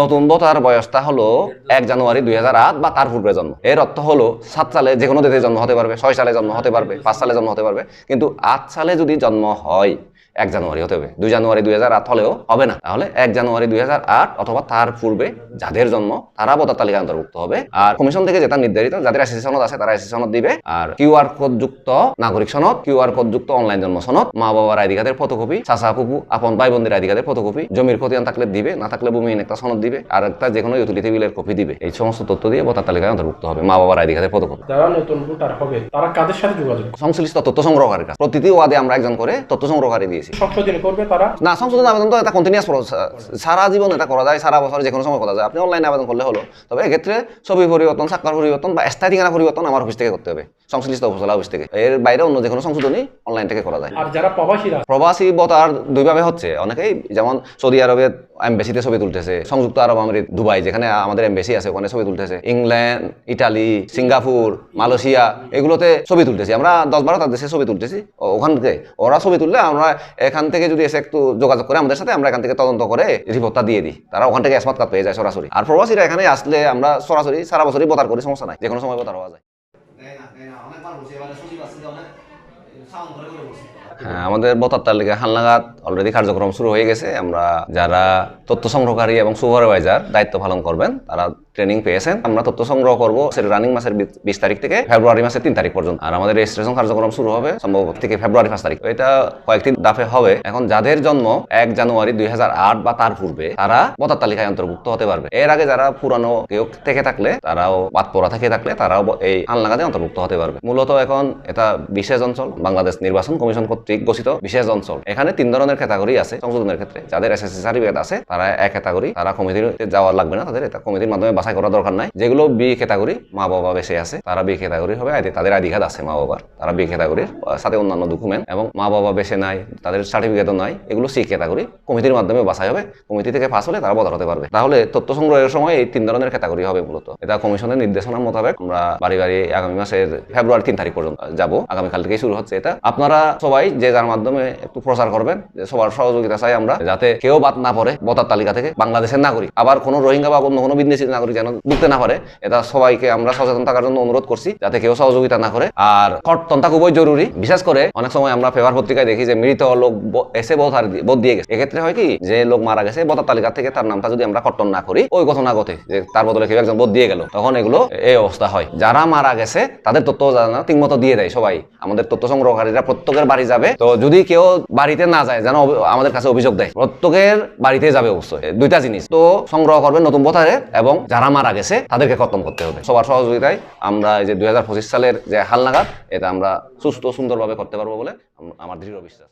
নতুন ভোটার বয়সটা হলো এক জানুয়ারি দুই হাজার আট বা তার পূর্বে জন্ম। এর অর্থ হলো সাত সালে যে কোনো দেশে জন্ম হতে পারবে, ছয় সালে জন্ম হতে পারবে, পাঁচ সালে জন্ম হতে পারবে। কিন্তু আট সালে যদি জন্ম হয় এক জানুয়ারি হতে হবে। দুই জানুয়ারি দুই হলেও হবে না। তাহলে এক জানুয়ারি দুই হাজার আট অথবা তার পূর্বে যাদের জন্ম তারা ভোটার তালিকা অন্তর্ভুক্ত হবে। আর কমিশন থেকে যেটা নির্ধারিত যাদের এসএসসি সনদ আছে তারা এসএসসি সনদ দিবে। আর কিউআর কোড যুক্ত নাগরিক সনদ কিউআর কোড যুক্ত অনলাইন জন্ম সনদ মা বাবার আইডি কার্ডের ফটোকপি চাচা পুপু আপন ভাই বোনদের আইডি কার্ডের ফটোকপি জমির খতিয়ান থাকলে দিবে না থাকলে ভূমিহীন একটা সনদ দিবে আর একটা যে কোনো ইউটিলিটি বিলের কপি দিবে। এই সমস্ত তথ্য দিয়ে ভোটার তালিকায় অন্তর্ভুক্ত হবে মা বাবার আইডি কার্ডের ফটোকপি। যারা নতুন ভোটার হবে তারা কাদের সাথে যোগাযোগ সংশ্লিষ্ট তথ্য সংগ্রহকারীর কাছে। প্রতিটি ওয়াদে আমরা একজন করে তথ্য সংগ্রহকারী দিয়েছি। সংশোধন করবে তারা। না, সংশোধন আবেদন তো এটা কন্টিনিউস সারা জীবন এটা করা যায়, সারা বছর যে কোনো সময় করা যায়। আপনি অনলাইনে আবেদন করলে হলো। তবে এক্ষেত্রে ছবি পরিবর্তন সাক্ষর পরিবর্তন বা স্থায়ী ঠিকানা পরিবর্তন আমার অফিস থেকে করতে হবে। সংশ্লিষ্ট উপজেলা অফিস থেকে। এর বাইরে অন্য যে কোনো সংশোধনী অনলাইন থেকে করা যায়। আর যারা প্রবাসীরা প্রবাসী ভোটার দুইভাবে হচ্ছে। অনেকেই যেমন সৌদি আরবে এমবেসিতে ছবি তুলতেছে সংযুক্ত আরব আমিরাত দুবাই যেখানে আমাদের এমবেসি আছে ওখানে ছবি তুলতেছে। ইংল্যান্ড ইটালি সিঙ্গাপুর মালয়েশিয়া এগুলোতে ছবি তুলতেছি। আমরা দশ বারোটা দেশে ছবি তুলতেছি। ওখান থেকে ওরা ছবি তুললে আমরা এখান থেকে যদি এসে একটু যোগাযোগ করে আমাদের সাথে আমরা এখান থেকে তদন্ত করে রিপোর্টটা দিয়ে দিই। তারা ওখান থেকে স্মার্ট কার্ড পেয়ে যায় সরাসরি। আর প্রবাসীরা এখানে আসলে আমরা সরাসরি সারা বছরই বতার করি সমস্যা নাই। যে কোনো সময় ভোটার হওয়া যায়। 那挂手机完了，手机把手条门。আমাদের ভোটার তালিকা হালনাগাদ অলরেডি কার্যক্রম শুরু হয়ে গেছে। আমরা যারা তথ্য সংগ্রহকারী এবং সুপারভাইজার দায়িত্ব পালন করবেন, তারা ট্রেনিং পেয়েছেন। আমরা তথ্য সংগ্রহ করব রানিং মাসের বিশ তারিখ থেকে ফেব্রুয়ারি মাসের তিন তারিখ পর্যন্ত। আর আমাদের রেজিস্ট্রেশন কার্যক্রম শুরু হবে সম্ভব থেকে ফেব্রুয়ারি পাঁচ তারিখ। এটা কয়েকদিন দাফে হবে। এখন যাদের জন্ম এক জানুয়ারি দুই হাজার আট বা তার পূর্বে, তারা বতার তালিকায় অন্তর্ভুক্ত হতে পারবে। এর আগে যারা পুরানো কেউ থেকে থাকলে, তারাও বাদ পড়া থেকে থাকলে, তারাও এই হালনাগাদে অন্তর্ভুক্ত হতে পারবে। মূলত এখন এটা বিশেষ অঞ্চল। বাংলাদেশ নির্বাচন কমিশন কর্তৃক ঘোষিত বিশেষ অঞ্চল। এখানে তিন ধরনের ক্যাটাগরি আছে সংশোধনের ক্ষেত্রে। যাদের এসএসসি সার্টিফিকেট আছে, তারা এক ক্যাটাগরি, তারা কমিটির যাওয়া লাগবে না। তাদের এটা কমিটির মাধ্যমে বাছাই করা দরকার নাই। যেগুলো বি ক্যাটাগরি, মা বাবা বেশি আছে, তারা বি ক্যাটাগরি হবে। তাদের আইডি আছে মা বাবার। তারা বি ক্যাটাগরির সাথে অন্যান্য ডকুমেন্ট এবং মা বাবা বেশি নাই, তাদের সার্টিফিকেটও নাই, এগুলো সি ক্যাটাগরি। কমিটির মাধ্যমে বাছাই হবে। কমিটি থেকে পাস হলে তারা বদল হতে পারবে। তাহলে তথ্য সংগ্রহের সময় এই তিন ধরনের ক্যাটাগরি হবে মূলত। এটা কমিশনের নির্দেশনার মোতাবেক আমরা বাড়ি বাড়ি আগামী মাসের ফেব্রুয়ারি তিন তারিখ পর্যন্ত যাব। আগামীকাল থেকেই শুরু হচ্ছে। এটা। আপনারা সবাই যে যার মাধ্যমে একটু প্রচার করবেন, যে সবার সহযোগিতা চাই আমরা, যাতে কেউ বাদ না পড়ে ভোটার তালিকা থেকে বাংলাদেশের নাগরিক। আবার কোনো রোহিঙ্গা বা অন্য কোনো বিদেশি নাগরিক যেন ঢুকতে না পারে, এটা সবাইকে আমরা সচেতন থাকার জন্য অনুরোধ করছি, যাতে কেউ সহযোগিতা না করে। আর কর্তনটা খুবই জরুরি। বিশেষ করে অনেক সময় আমরা পেপার পত্রিকায় দেখি যে মৃত লোক এসে হার দিয়ে- ভোট দিয়ে গেছে। এক্ষেত্রে হয় কি, যে লোক মারা গেছে, ভোটার তালিকা থেকে তার নামটা যদি আমরা কর্তন না করি, ওই ঘটনা ঘটে, যে তার বদলে কেউ একজন ভোট দিয়ে গেল, তখন এগুলো এই অবস্থা হয়। যারা মারা গেছে, তাদের তথ্য জানা ঠিক মতো দিয়ে দেয় সবাই। আমাদের তথ্য সংগ্রহকারীরা প্রত্যেকের বাড়ি যাবে। তো যদি কেউ বাড়িতে না যায়, যেন আমাদের কাছে অভিযোগ দেয়, প্রত্যেকের বাড়িতে যাবে অবশ্যই। দুইটা জিনিস। তো সংগ্রহ করবে নতুন পথারে এবং যারা মারা গেছে, তাদেরকে খতম করতে হবে। সবার সহযোগিতায় আমরা এই যে দুই হাজার পঁচিশ সালের যে হালনাগাদ, এটা আমরা সুস্থ সুন্দরভাবে করতে পারব বলে আমার দৃঢ় বিশ্বাস।